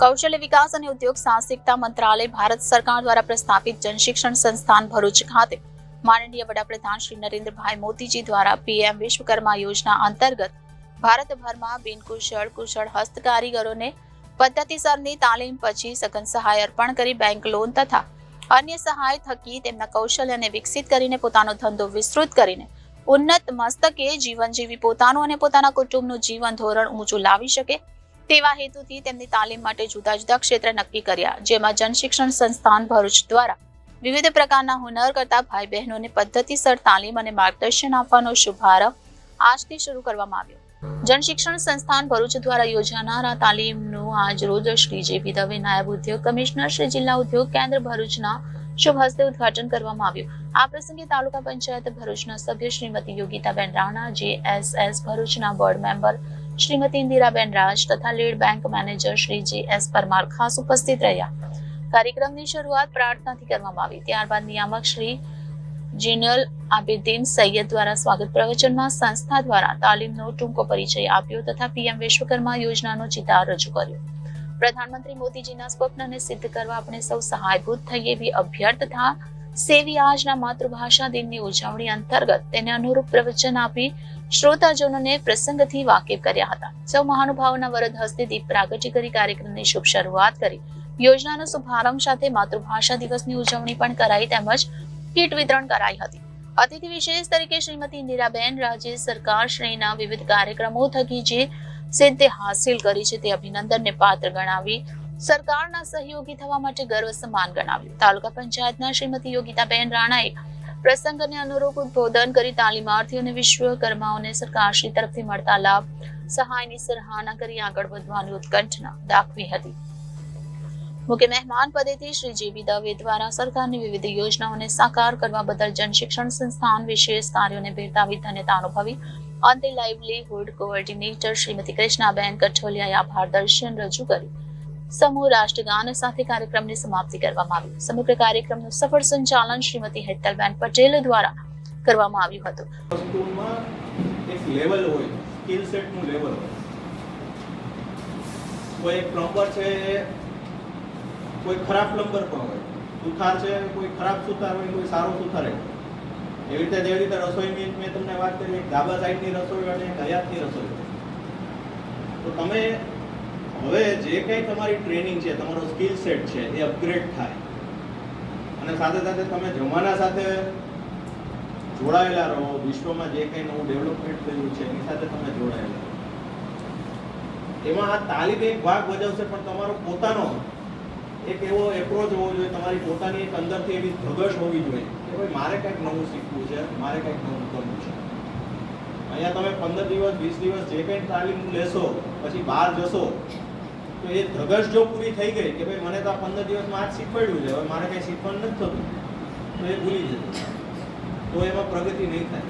કૌશલ્ય વિકાસ અને ઉદ્યોગ સાહસિકતા મંત્રાલય ભારત સરકાર દ્વારા પ્રસ્થાપિત જનશિક્ષણ સંસ્થાન ભરૂચ ખાતે માનનીય વડાપ્રધાન શ્રી નરેન્દ્રભાઈ મોદીજી દ્વારા પીએમ વિશ્વકર્મા યોજના અંતર્ગત ભારતભરમાં બિનકુશળ, કુશળ હસ્તકારીગરોને પદ્ધતિસરની તાલીમ પછી સઘન સહાય અર્પણ કરી બેંક લોન તથા અન્ય સહાય થકી તેમના કૌશલ્યને વિકસિત કરીને પોતાનો ધંધો વિસ્તૃત કરીને ઉન્નત મસ્તકે જીવન જીવી પોતાનું અને પોતાના કુટુંબનું જીવન ધોરણ ઊંચું લાવી શકે તેવા હેતુથી તેમની તાલીમ માટે જુદા જુદા ક્ષેત્ર નક્કી કર્યા, જેમાં જનશિક્ષણ સંસ્થાન ભરૂચ દ્વારા વિવિધ પ્રકારના હુનર કરતા ભાઈ બહેનોને પદ્ધતિસર તાલીમ અને માર્ગદર્શન આપવાનો શુભારંભ આજથી શરૂ કરવામાં આવ્યો. જનશિક્ષણ સંસ્થાન ભરૂચ દ્વારા યોજાનાર તાલીમનું આજ રોજ શ્રી જેપી દવે, નાયબ ઉદ્યોગ કમિશનર, શ્રી જિલ્લા ઉદ્યોગ કેન્દ્ર ભરૂચના શુભ હસ્તે ઉદ્ઘાટન કરવામાં આવ્યું. આ પ્રસંગે તાલુકા પંચાયત ભરૂચના સભ્ય શ્રીમતી યોગિતાબેન રાણા, જેએસએસ ભરૂચના બોર્ડ મેમ્બર શ્રીમતી ઇન્દિરાબેન રાજ તથા lead bank manager Shri G S Parmar ખાસ ઉપસ્થિત રહ્યા. કાર્યક્રમની શરૂઆત પ્રાર્થનાથી કરવામાં આવી. ત્યારબાદ નિયામક શ્રી જીનલ આબિદીન સૈયદ દ્વારા સ્વાગત પ્રવચનમાં સંસ્થા દ્વારા તાલીમનો ટૂંકો પરિચય આપ્યો તથા પીએમ વિશ્વકર્મા યોજનાનો ચિતાર રજૂ કર્યો. પ્રધાનમંત્રી મોદીજીના સ્વપ્નને સિદ્ધ કરવા આપણે સૌ સહાયભૂત થઈએ એવી અભ્યર્થના સેવી આજના માતૃભાષા દિનની ઉજવણી અંતર્ગત તેને અનુરૂપ પ્રવચન આપી શ્રોતાજનોને પ્રસંગથી વાકેફ કર્યા હતા. સૌ મહાનુભાવોના વરદ હસ્તે દીપ પ્રાગટ્ય કરી કાર્યક્રમની શુભ શરૂઆત કરી. યોજનાનો શુભારંભ સાથે માતૃભાષા દિવસની ઉજવણી પણ કરાઈ તેમજ કીટ વિતરણ કરાઈ હતી. અતિથિ વિશેષ તરીકે શ્રીમતી ઇન્દિરાબેન રાજ્ય સરકાર શ્રેણીના વિવિધ કાર્યક્રમો થકી જે સિદ્ધિ હાસિલ કરી છે તે અભિનંદનને પાત્ર ગણાવી સરકારના સહયોગી થવા માટે ગર્વ સમાન ગણાવ્યું. તાલુકા પંચાયતના શ્રીમતી યોગિતાબેન રાણાએ પ્રસંગને અનુરૂપ ઉદબોધન કરી તાલીમાર્થીઓને વિશ્વકર્માઓને સરકારશ્રી તરફથી મળતા લાભ, સહાયની સરાહના કરી આગળ વધવાની ઉત્કંઠના દાખવી હતી. મુખ્ય મહેમાન પદેથી શ્રી જેબી દવે દ્વારા સરકારની વિવિધ યોજનાઓને સાકાર કરવા બદલ જનશિક્ષણ સંસ્થાન વિશેષ કાર્યોને બિરદાવી ધન્યતા અનુભવી. અંતે લાઇવલીહુડ કોઓર્ડિનેટર શ્રીમતી કૃષ્ણાબેન કઠોલિયાએ આભાર દર્શન રજૂ કરી સમૂહ રાષ્ટ્રગાન સાથે કાર્યક્રમની સમાપ્તિ કરવામાં આવી. સમગ્ર કાર્યક્રમનું સફળ સંચાલન શ્રીમતી હેતલબેન પટેલ દ્વારા કરવામાં આવ્યું હતું. એક લેવલ હોય સ્કિલ સેટનું લેવલ કોઈ પ્લમ્બર છે, કોઈ ખરાબ પ્લમ્બર પણ હોય. સુથાર છે, કોઈ ખરાબ સુથાર હોય, કોઈ સારો સુથાર હોય. એવી રીતે જેવી રીતે રસોઈની મેં તમને વાત કરી, એક ધાબા સાઈડની રસોઈ અને એક હયાતની રસોઈ. તો તમે હવે જે કંઈ તમારી ટ્રેનિંગ છે, તમારો સ્કિલ સેટ છે, એ અપગ્રેડ થાય. અને સાથે સાથે તમે જમાના સાથે જોડાયેલા રહો, વિશ્વમાં જે કંઈ નવું ડેવલપમેન્ટ થયું છે, એની સાથે તમે જોડાયેલા એમાં આ તાલીમ એક ભાગ ભજવશે, પણ તમારો પોતાનો એક એવો એપ્રોચ હોવો જોઈએ, તમારી પોતાની એક અંદરથી એવી ધગશ હોવી જોઈએ કે ભાઈ મારે કંઈક નવું શીખવું છે, મારે કંઈક નવું કરવું છે. અહીંયા તમે પંદર દિવસ, વીસ દિવસ જે કંઈ તાલીમ લેશો, પછી બહાર જશો તો એ ધગશ જો પૂરી થઈ ગઈ કે ભાઈ મને તો આ પંદર દિવસમાં આજ શીખવાડ્યું છે, હવે મારે કંઈ શીખવાનું નથી થતું. તો એ ભૂલી જશે. તો એમાં પ્રગતિ નહીં થાય.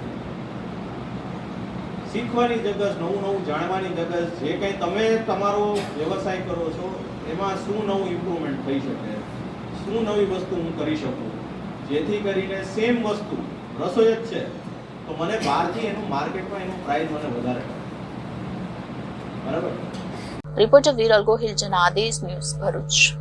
શીખવાની જગસ નવું નવું જાણવાની જગસ જે કંઈ તમે તમારો વ્યવસાય કરો છો, એમાં શું નવું ઇમ્પ્રુવમેન્ટ થઈ શકે? શું નવી વસ્તુ હું કરી શકું? જેથી કરીને સેમ વસ્તુ, રસોઈ જ છે. તો મને બહારથી એનું માર્કેટમાં એનું પ્રાઇસ મને વધારે. બરાબર? Reporter Viral Gohil Janadesh news Bharuch.